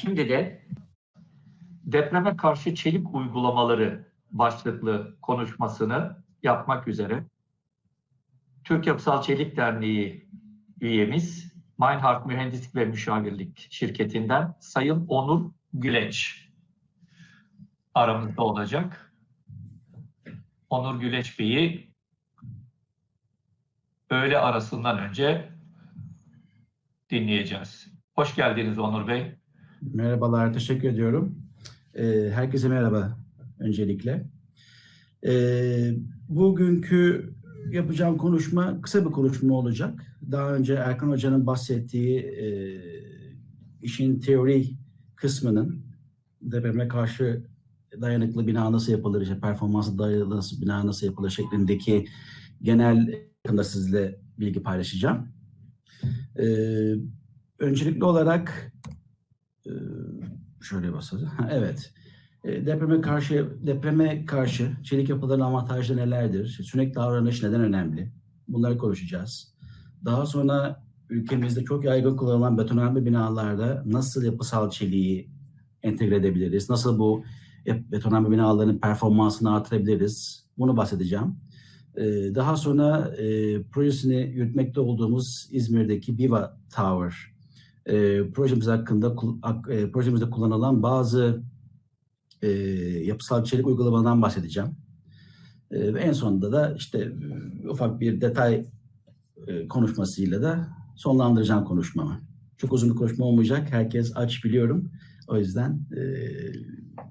Şimdi de depreme karşı çelik uygulamaları başlıklı konuşmasını yapmak üzere Türk Yapısal Çelik Derneği üyemiz Meinhardt Mühendislik ve Müşavirlik şirketinden Sayın Onur Güleç aramızda olacak. Onur Güleç Bey'i öğle arasından önce dinleyeceğiz. Hoş geldiniz Onur Bey. Merhabalar, teşekkür ediyorum. Ee, herkese merhaba öncelikle. Ee, bugünkü yapacağım konuşma kısa bir konuşma olacak. Daha önce Erkan Hoca'nın bahsettiği e, işin teori kısmının depreme karşı dayanıklı bina nasıl yapılır, işte performansı dayanıklı bina nasıl yapılır şeklindeki genel hakkında sizle bilgi paylaşacağım. Ee, öncelikli olarak e, şöyle basalım. Evet. E, depreme karşı depreme karşı çelik yapıların avantajları nelerdir? Sürekli davranış neden önemli? Bunları konuşacağız. Daha sonra ülkemizde çok yaygın kullanılan betonarme binalarda nasıl yapısal çeliği entegre edebiliriz? Nasıl bu betonarme binaların performansını artırabiliriz? Bunu bahsedeceğim. Daha sonra e, projesini yürütmekte olduğumuz İzmir'deki Biva Tower e, projemiz hakkında e, projemizde kullanılan bazı e, yapısal çelik uygulamadan bahsedeceğim. E, ve en sonunda da işte ufak bir detay e, konuşmasıyla da sonlandıracağım konuşmamı. Çok uzun bir konuşma olmayacak. Herkes aç biliyorum. O yüzden e,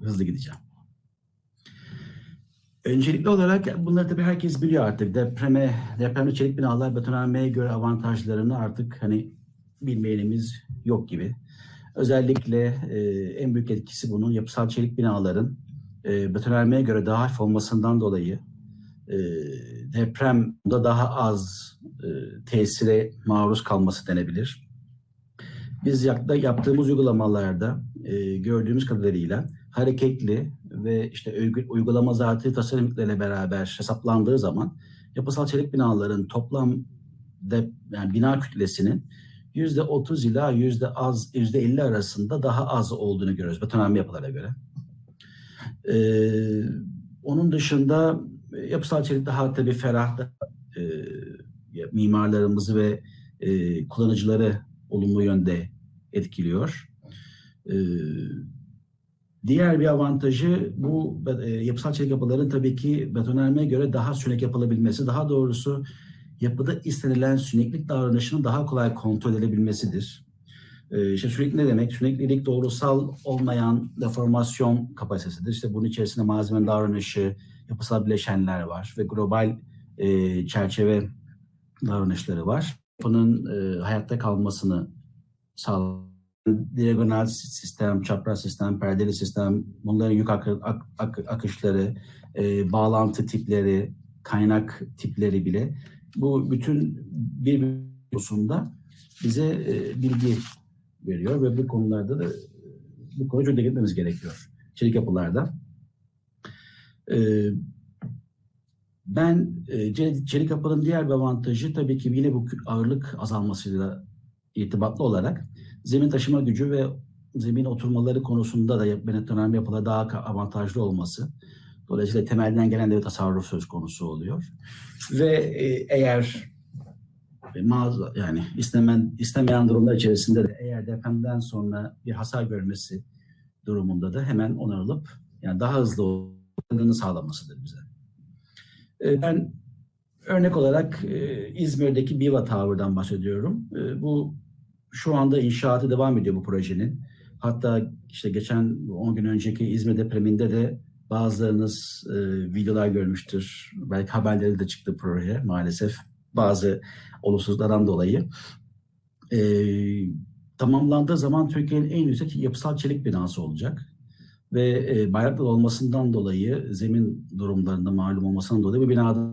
hızlı gideceğim. Öncelikli olarak bunları tabii herkes biliyor artık. Depreme, depremde çelik binalar betonarmeye göre avantajlarını artık hani bilmeyenimiz yok gibi. Özellikle e, en büyük etkisi bunun yapısal çelik binaların e, betonarmeye göre daha hafif olmasından dolayı e, depremde daha az e, tesire maruz kalması denebilir. Biz yaptığımız uygulamalarda e, gördüğümüz kadarıyla hareketli ve işte uygulama zatı tasarımlarıyla beraber hesaplandığı zaman yapısal çelik binaların toplam de, yani bina kütlesinin yüzde 30 ila yüzde az yüzde 50 arasında daha az olduğunu görüyoruz betonarme yapılara göre. Ee, onun dışında yapısal çelik daha tabii ferah da e, mimarlarımızı ve e, kullanıcıları olumlu yönde etkiliyor. Ee, Diğer bir avantajı bu e, yapısal çelik yapıların tabii ki betonarmeye göre daha sünek yapılabilmesi. Daha doğrusu yapıda istenilen süneklik davranışının daha kolay kontrol edilebilmesidir. E, işte sürekli ne demek? Süreklilik doğrusal olmayan deformasyon kapasitesidir. İşte bunun içerisinde malzemenin davranışı, yapısal bileşenler var ve global e, çerçeve davranışları var. Yapının e, hayatta kalmasını sağlar diagonal sistem, çapraz sistem, perdeli sistem, bunların yük ak ak ak akışları, e, bağlantı tipleri, kaynak tipleri bile bu bütün bir konusunda bize e, bilgi veriyor ve bu konularda da bu konuyu çok gitmemiz gerekiyor. Çelik yapılarda. E, ben e, çelik yapının diğer bir avantajı tabii ki yine bu ağırlık azalmasıyla irtibatlı olarak zemin taşıma gücü ve zemin oturmaları konusunda da betonarme yapılar daha avantajlı olması. Dolayısıyla temelden gelen de bir tasarruf söz konusu oluyor. Ve e, eğer e, mağaza yani istemen, istemeyen durumlar içerisinde de eğer depremden sonra bir hasar görmesi durumunda da hemen onarılıp yani daha hızlı olmasını sağlamasıdır bize. E, ben örnek olarak İzmir'deki Biva Tower'dan bahsediyorum. Bu şu anda inşaatı devam ediyor bu projenin. Hatta işte geçen 10 gün önceki İzmir depreminde de bazılarınız e, videolar görmüştür. Belki haberleri de çıktı proje maalesef bazı olumsuzlardan dolayı. E, tamamlandığı zaman Türkiye'nin en yüksek yapısal çelik binası olacak. Ve e, bayraklı olmasından dolayı zemin durumlarında malum olmasından dolayı bir binada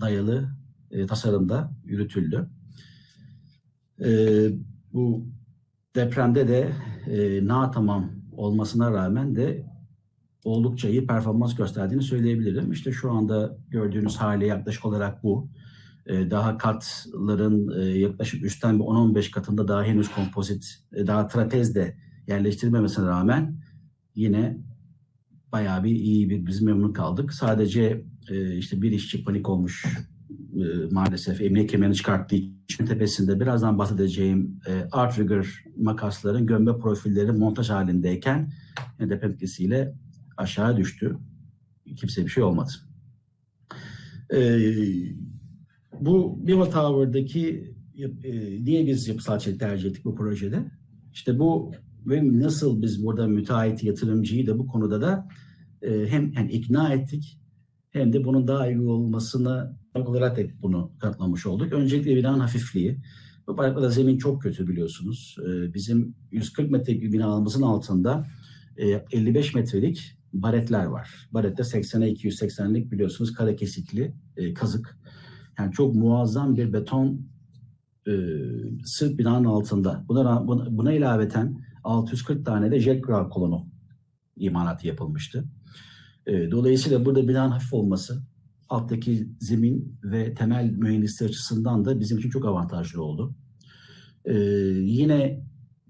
dayalı e, tasarımda yürütüldü. E, bu depremde de e, na tamam olmasına rağmen de oldukça iyi performans gösterdiğini söyleyebilirim. İşte şu anda gördüğünüz hali yaklaşık olarak bu. E, daha katların e, yaklaşık üstten bir 10-15 katında daha henüz kompozit, e, daha trapez de yerleştirilmemesine rağmen yine bayağı bir iyi bir biz memnun kaldık. Sadece e, işte bir işçi panik olmuş maalesef emniyet kemerini çıkarttığı için tepesinde birazdan bahsedeceğim e, Outrigger makasların gömme profilleri montaj halindeyken deprem etkisiyle aşağı düştü. Kimse bir şey olmadı. E, bu Viva Tower'daki e, niye biz yapısal çelik tercih ettik bu projede? İşte bu ve nasıl biz burada müteahhit yatırımcıyı da bu konuda da e, hem yani ikna ettik hem de bunun daha iyi olmasını olarak da bunu kanıtlamış olduk. Öncelikle binanın hafifliği. Bu parklarda zemin çok kötü biliyorsunuz. E, bizim 140 metrelik bir binamızın altında e, 55 metrelik baretler var. Baretler 80'e 280'lik biliyorsunuz kare kesikli e, kazık. Yani çok muazzam bir beton e, sırf binanın altında. Buna, buna, buna ilaveten 640 tane de jet kolonu imalatı yapılmıştı. E, dolayısıyla burada binanın hafif olması alttaki zemin ve temel mühendisliği açısından da bizim için çok avantajlı oldu. E, yine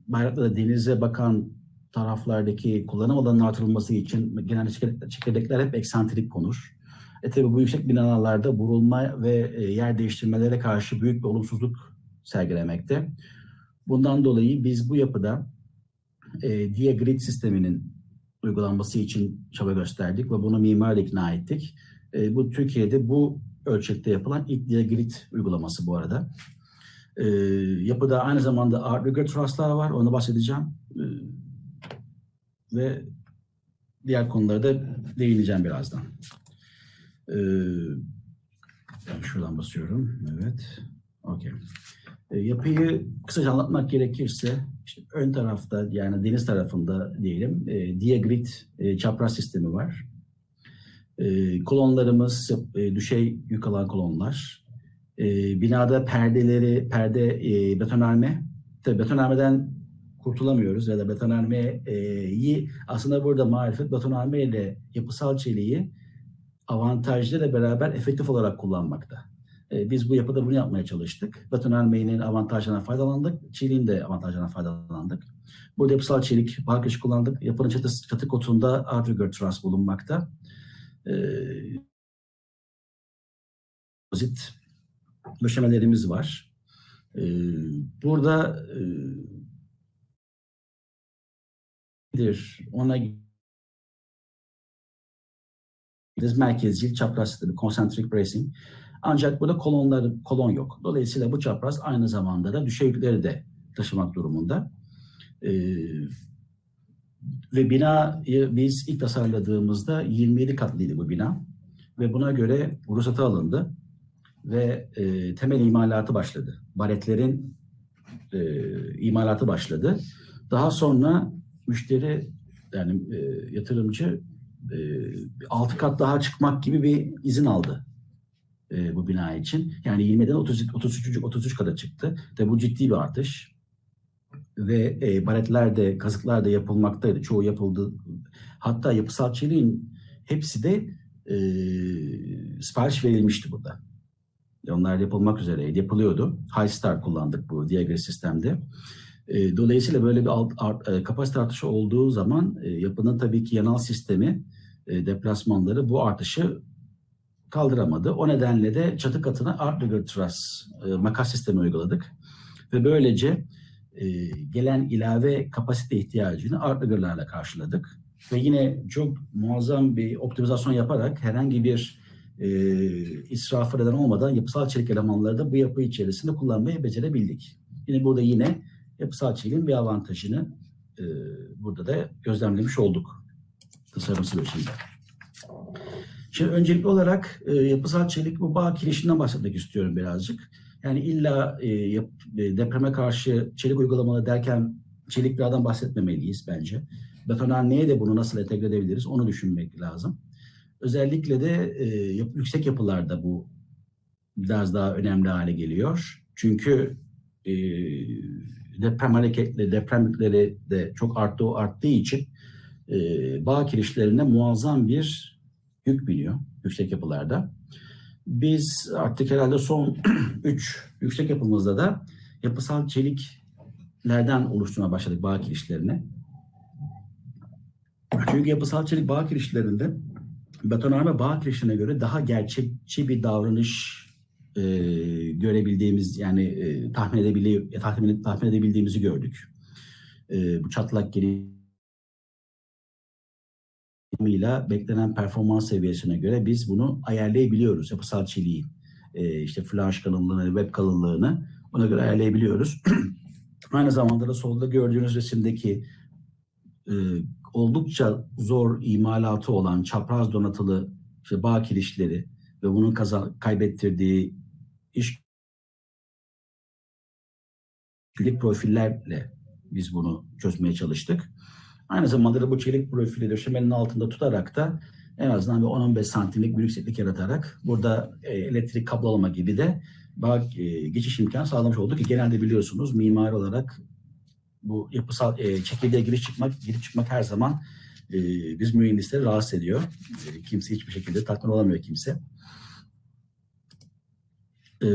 Bayraklı'da denize bakan taraflardaki kullanım alanının artırılması için genelde çekirdekler hep eksantrik konur. E tabi bu yüksek binalarda vurulma ve e, yer değiştirmelere karşı büyük bir olumsuzluk sergilemekte. Bundan dolayı biz bu yapıda e, Diagrid sisteminin uygulanması için çaba gösterdik ve bunu mimar ikna ettik. E, bu Türkiye'de bu ölçekte yapılan ilk Diagrid uygulaması bu arada. E, yapıda aynı zamanda Art Rigger Truss'lar var, onu bahsedeceğim. E, ve diğer konulara da değineceğim birazdan. Ee, şuradan basıyorum. Evet. Okey. E, yapıyı kısaca anlatmak gerekirse işte ön tarafta yani deniz tarafında diyelim e, diagrid e, çapraz sistemi var. E, kolonlarımız e, düşey yük alan kolonlar. E, binada perdeleri, perde e, betonarme. Tabii betonarmeden kurtulamıyoruz ya da betonarmeyi aslında burada marifet betonarme ile yapısal çeliği avantajlarıyla beraber efektif olarak kullanmakta. E, biz bu yapıda bunu yapmaya çalıştık. Betonarmenin avantajlarına faydalandık. Çeliğin de avantajlarına faydalandık. Burada yapısal çelik, balkış kullandık. Yapının çatı, çatı kotunda outrigger truss bulunmakta. E, pozit döşemelerimiz var. E, burada e, ona merkezcil çapraz sistemi, concentric bracing. Ancak burada kolonlar, kolon yok. Dolayısıyla bu çapraz aynı zamanda da düşeylikleri de taşımak durumunda. Ee, ve binayı biz ilk tasarladığımızda 27 katlıydı bu bina. Ve buna göre ruhsatı alındı. Ve e, temel imalatı başladı. Baretlerin e, imalatı başladı. Daha sonra müşteri yani e, yatırımcı e, 6 kat daha çıkmak gibi bir izin aldı e, bu bina için. Yani 20'den 30, 33, 33 kata çıktı. Tabi bu ciddi bir artış. Ve e, baretler de, kazıklar da yapılmaktaydı. Çoğu yapıldı. Hatta yapısal çeliğin hepsi de e, sipariş verilmişti burada. Onlar yapılmak üzereydi, yapılıyordu. High Star kullandık bu Diagre sistemde. E, dolayısıyla böyle bir alt, art, e, kapasite artışı olduğu zaman e, yapının tabii ki yanal sistemi, e, deplasmanları bu artışı kaldıramadı. O nedenle de çatı katına Outrigger Truss e, makas sistemi uyguladık. Ve böylece e, gelen ilave kapasite ihtiyacını Outrigger'larla karşıladık. Ve yine çok muazzam bir optimizasyon yaparak herhangi bir e, israfı neden olmadan yapısal çelik elemanları da bu yapı içerisinde kullanmayı becerebildik. Yine burada yine yapısal çeliğin bir avantajını e, burada da gözlemlemiş olduk tasarım sürecinde. Şimdi öncelikli olarak e, yapısal çelik bu bağ kirişinden bahsetmek istiyorum birazcık. Yani illa e, yap, e, depreme karşı çelik uygulamaları derken çelik binadan bahsetmemeliyiz bence. Betonarmeye de bunu nasıl entegre edebiliriz onu düşünmek lazım. Özellikle de e, yüksek yapılarda bu biraz daha önemli hale geliyor. Çünkü e, deprem hareketleri, depremlikleri de çok arttı, arttığı için e, bağ kirişlerine muazzam bir yük biniyor yüksek yapılarda. Biz artık herhalde son 3 yüksek yapımızda da yapısal çeliklerden oluşturmaya başladık bağ kirişlerini. Çünkü yapısal çelik bağ kirişlerinde betonarme bağ kirişine göre daha gerçekçi bir davranış e, görebildiğimiz yani e, tahmin, edebili, tahmin, tahmin edebildiğimizi gördük. E, bu çatlak gelişimiyle beklenen performans seviyesine göre biz bunu ayarlayabiliyoruz yapısal çeliği. E, işte flash kalınlığını, web kalınlığını ona göre ayarlayabiliyoruz. Aynı zamanda da solda gördüğünüz resimdeki e, oldukça zor imalatı olan çapraz donatılı işte bağ kirişleri ve bunun kaza, kaybettirdiği iş çelik profillerle biz bunu çözmeye çalıştık. Aynı zamanda da bu çelik profili döşemenin altında tutarak da en azından bir 10-15 santimlik bir yükseklik yaratarak burada e, elektrik kablolama gibi de bağ e, geçiş imkanı sağlamış olduk ki genelde biliyorsunuz mimari olarak bu yapısal e, çekirdeğe giriş çıkmak, girip çıkmak her zaman e, biz mühendisleri rahatsız ediyor. E, kimse hiçbir şekilde tatmin olamıyor kimse. E,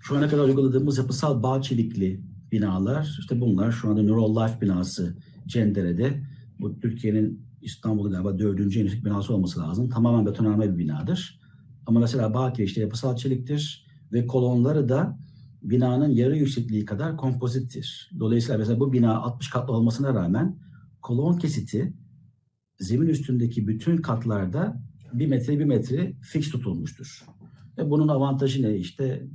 şu ana kadar uyguladığımız yapısal bağ çelikli binalar, işte bunlar şu anda Neural Life binası Cendere'de. Bu Türkiye'nin İstanbul'da galiba dördüncü en yüksek binası olması lazım. Tamamen betonarme bir binadır. Ama mesela bağ kirişte yapısal çeliktir ve kolonları da binanın yarı yüksekliği kadar kompozittir. Dolayısıyla mesela bu bina 60 katlı olmasına rağmen kolon kesiti zemin üstündeki bütün katlarda bir metre bir metre fix tutulmuştur. Ve bunun avantajı ne? İşte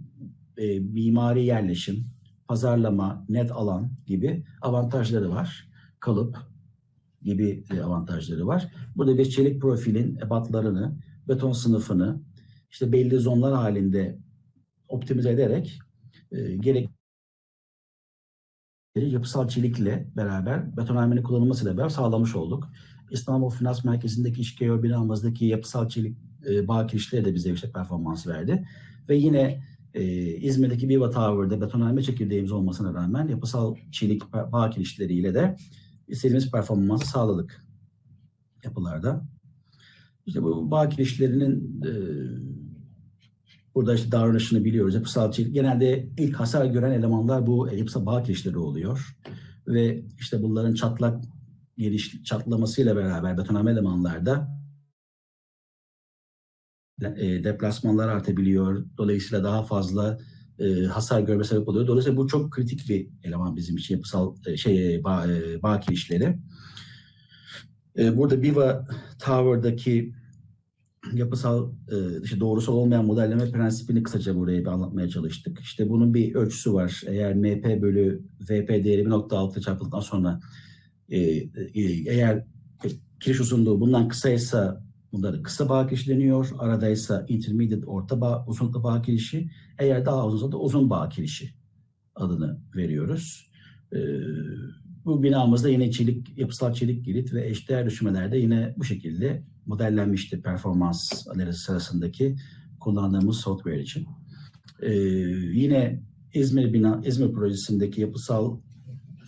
e, mimari yerleşim, pazarlama, net alan gibi avantajları var. Kalıp gibi e, avantajları var. Burada bir çelik profilin ebatlarını, beton sınıfını işte belli zonlar halinde optimize ederek e, gerek yapısal çelikle beraber betonarmenin kullanılmasıyla beraber sağlamış olduk. İstanbul Finans Merkezi'ndeki İşkeo binamızdaki yapısal çelik e, bağ kirişleri de bize yüksek performans verdi. Ve yine e, İzmir'deki Viva Tower'da betonarme çekirdeğimiz olmasına rağmen yapısal çelik bağ kirişleriyle de istediğimiz performansı sağladık yapılarda. İşte bu bağ kirişlerinin e, burada işte davranışını biliyoruz. Yapısal çelik genelde ilk hasar gören elemanlar bu yapısal bağ kirişleri oluyor. Ve işte bunların çatlak geliş çatlamasıyla beraber betonarme elemanlarda e, deplasmanlar artabiliyor. Dolayısıyla daha fazla e, hasar görme sebep oluyor. Dolayısıyla bu çok kritik bir eleman bizim için yapısal e, şey bağ, e, bağ kirişleri. Burada Biva Tower'daki yapısal işte doğrusal olmayan modelleme prensibini kısaca buraya bir anlatmaya çalıştık. İşte bunun bir ölçüsü var. Eğer MP bölü VP değeri 1.6 çarpıldıktan sonra eğer kiriş uzunluğu bundan kısaysa bunları kısa bağ kirişi deniyor. Aradaysa intermediate orta bağ, uzunluklu bağ kirişi. Eğer daha uzunsa da uzun bağ kirişi adını veriyoruz. E, bu binamızda yine çelik, yapısal çelik girit ve eşdeğer düşümelerde yine bu şekilde modellenmişti performans analizi sırasındaki kullandığımız software için. Ee, yine İzmir bina İzmir projesindeki yapısal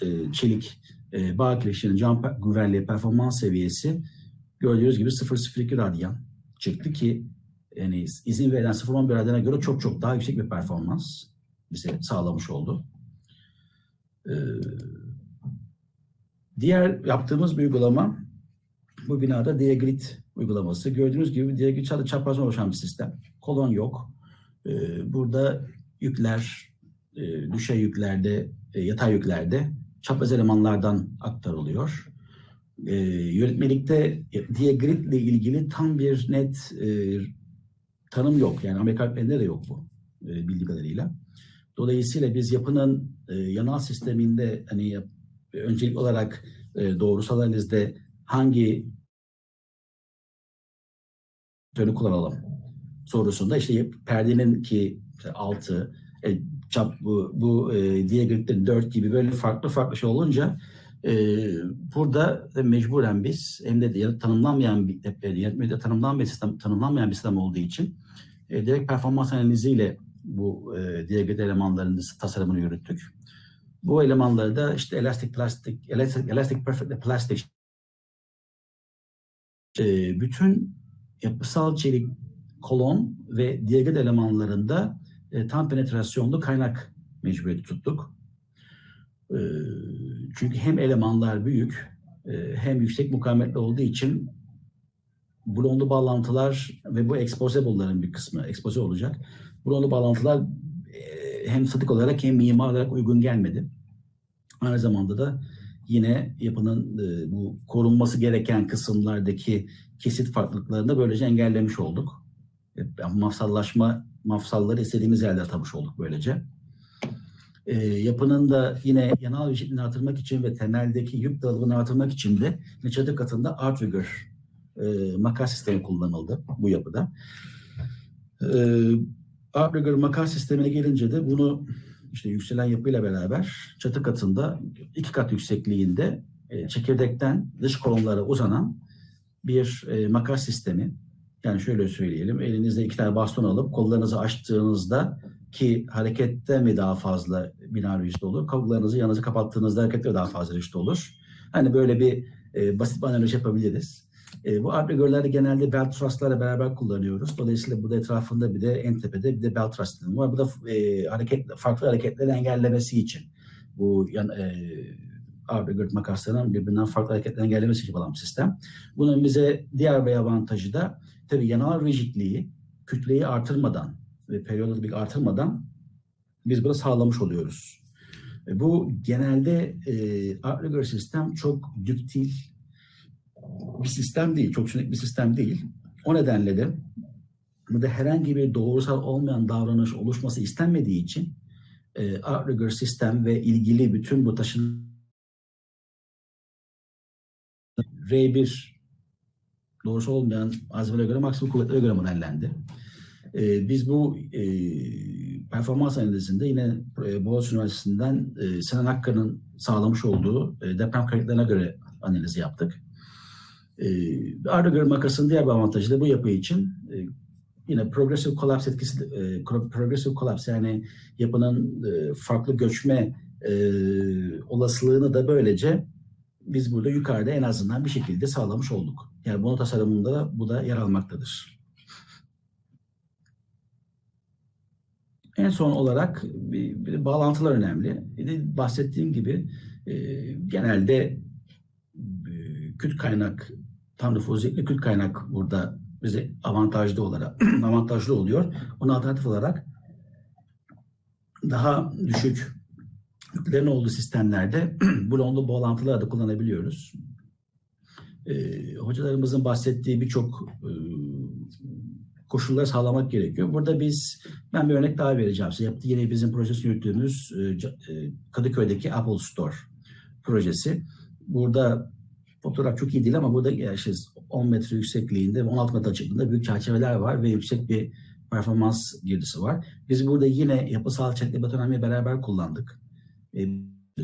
e, çelik e, bağ kirişinin cam güvenliği performans seviyesi gördüğünüz gibi 0.02 radyan çıktı ki yani izin verilen 0.11 radyana göre çok çok daha yüksek bir performans bize sağlamış oldu. Ee, diğer yaptığımız bir uygulama bu binada Diagrid uygulaması. Gördüğünüz gibi Diagrid çadır çaprazdan oluşan bir sistem. Kolon yok. Ee, burada yükler, e, düşey yüklerde, e, yatay yüklerde çapraz elemanlardan aktarılıyor. E, yönetmelikte Diagrid ile ilgili tam bir net e, tanım yok. Yani Amerika öğretmeninde de yok bu e, bildiğim kadarıyla. Dolayısıyla biz yapının e, yanal sisteminde hani öncelik olarak e, doğrusal analizde hangi yönü kullanalım sorusunda işte perdenin ki altı e, çap bu, bu e, diagramların dört gibi böyle farklı farklı şey olunca burada mecburen biz hem de tanımlanmayan bir yönetmede tanımlanmayan bir sistem tanımlanmayan bir sistem olduğu için e, direkt performans analiziyle bu e, diagrid elemanlarının tasarımını yürüttük. Bu elemanları da işte elastic plastik, elastic, elastic perfect plastic e, bütün yapısal çelik kolon ve diagrid elemanlarında e, tam penetrasyonlu kaynak mecburiyeti tuttuk. E, çünkü hem elemanlar büyük e, hem yüksek mukavemetli olduğu için blonlu bağlantılar ve bu exposable'ların bir kısmı expose olacak. Blonlu bağlantılar e, hem statik olarak hem mimar olarak uygun gelmedi. Aynı zamanda da yine yapının e, bu korunması gereken kısımlardaki kesit farklılıklarını da böylece engellemiş olduk. Mafsallaşma, mafsalları istediğimiz yerde atamış olduk böylece. E, yapının da yine yanal rigidliğini artırmak için ve temeldeki yük dağılımını artırmak için de çatı katında art rigor e, makas sistemi kullanıldı bu yapıda. E, art rigor makas sistemine gelince de bunu işte yükselen yapıyla beraber çatı katında iki kat yüksekliğinde e, çekirdekten dış kolonlara uzanan bir e, makas sistemi. Yani şöyle söyleyelim, elinizde iki tane baston alıp kollarınızı açtığınızda ki harekette mi daha fazla bina rigid olur, kollarınızı yanınızı kapattığınızda harekette daha fazla rigid olur. Hani böyle bir e, basit bir analoji yapabiliriz. E, bu art rigor'ları genelde belt truss'larla beraber kullanıyoruz. Dolayısıyla burada etrafında bir de en tepede bir de belt truss var. Bu da e, hareket, farklı hareketleri engellemesi için bu yan, e, rigor makaslarının birbirinden farklı hareketleri engellemesi için olan sistem. Bunun bize diğer bir avantajı da tabii yanal rigidliği kütleyi artırmadan ve periyodik artırmadan biz bunu sağlamış oluyoruz. E, bu genelde e, art rigor sistem çok düktil bir sistem değil, çok sürekli bir sistem değil. O nedenle de burada herhangi bir doğrusal olmayan davranış oluşması istenmediği için e, art rigor sistem ve ilgili bütün bu taşın R1 doğrusu olmayan malzemelere göre maksimum kuvvetlere göre modellendi. E, biz bu e, performans analizinde yine e, Boğaziçi Üniversitesi'nden e, Sinan Hakkı'nın sağlamış olduğu e, deprem kayıtlarına göre analizi yaptık. E, Ardagör makasının diğer bir avantajı da bu yapı için e, yine progressive collapse etkisi, e, progressive collapse yani yapının e, farklı göçme e, olasılığını da böylece biz burada yukarıda en azından bir şekilde sağlamış olduk. Yani bunun tasarımında da bu da yer almaktadır. En son olarak bir, bir bağlantılar önemli. Bahsettiğim gibi e, genelde e, küt kaynak tam nüfuziyetli küt kaynak burada bize avantajlı olarak avantajlı oluyor. Ona alternatif olarak daha düşük yüklerin olduğu sistemlerde blonlu bağlantıları da kullanabiliyoruz. Ee, hocalarımızın bahsettiği birçok e, koşulları sağlamak gerekiyor. Burada biz, ben bir örnek daha vereceğim size. Yaptı yine bizim projesini yürüttüğümüz e, Kadıköy'deki Apple Store projesi. Burada fotoğraf çok iyi değil ama burada işte 10 metre yüksekliğinde ve 16 metre açıklığında büyük çerçeveler var ve yüksek bir performans girdisi var. Biz burada yine yapısal çelikli betonarmeyi beraber kullandık. E,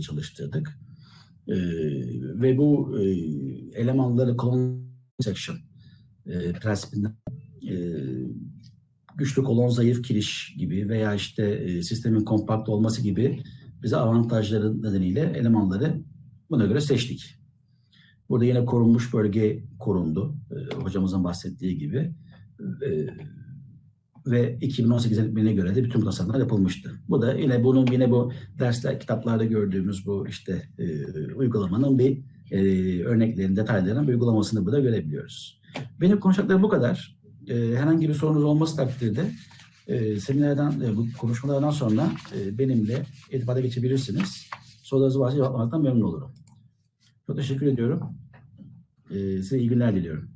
çalıştırdık. E, ve bu e, elemanları kolon section e, prensibinden e, güçlü kolon zayıf kiriş gibi veya işte e, sistemin kompakt olması gibi bize avantajları nedeniyle elemanları buna göre seçtik. Burada yine korunmuş bölge korundu. E, hocamızın bahsettiği gibi. E, ve 2018 yönetmeliğine göre de bütün tasarımlar yapılmıştı. Bu da yine bunun yine bu dersler, kitaplarda gördüğümüz bu işte e, uygulamanın bir e, örneklerin, detaylarının bir uygulamasını burada görebiliyoruz. Benim konuşacaklarım bu kadar. E, herhangi bir sorunuz olması takdirde e, seminerden, e, bu konuşmalardan sonra e, benimle irtibata geçebilirsiniz. Sorularınızı varsa cevaplamaktan memnun olurum. Çok teşekkür ediyorum. Ee, size iyi günler diliyorum.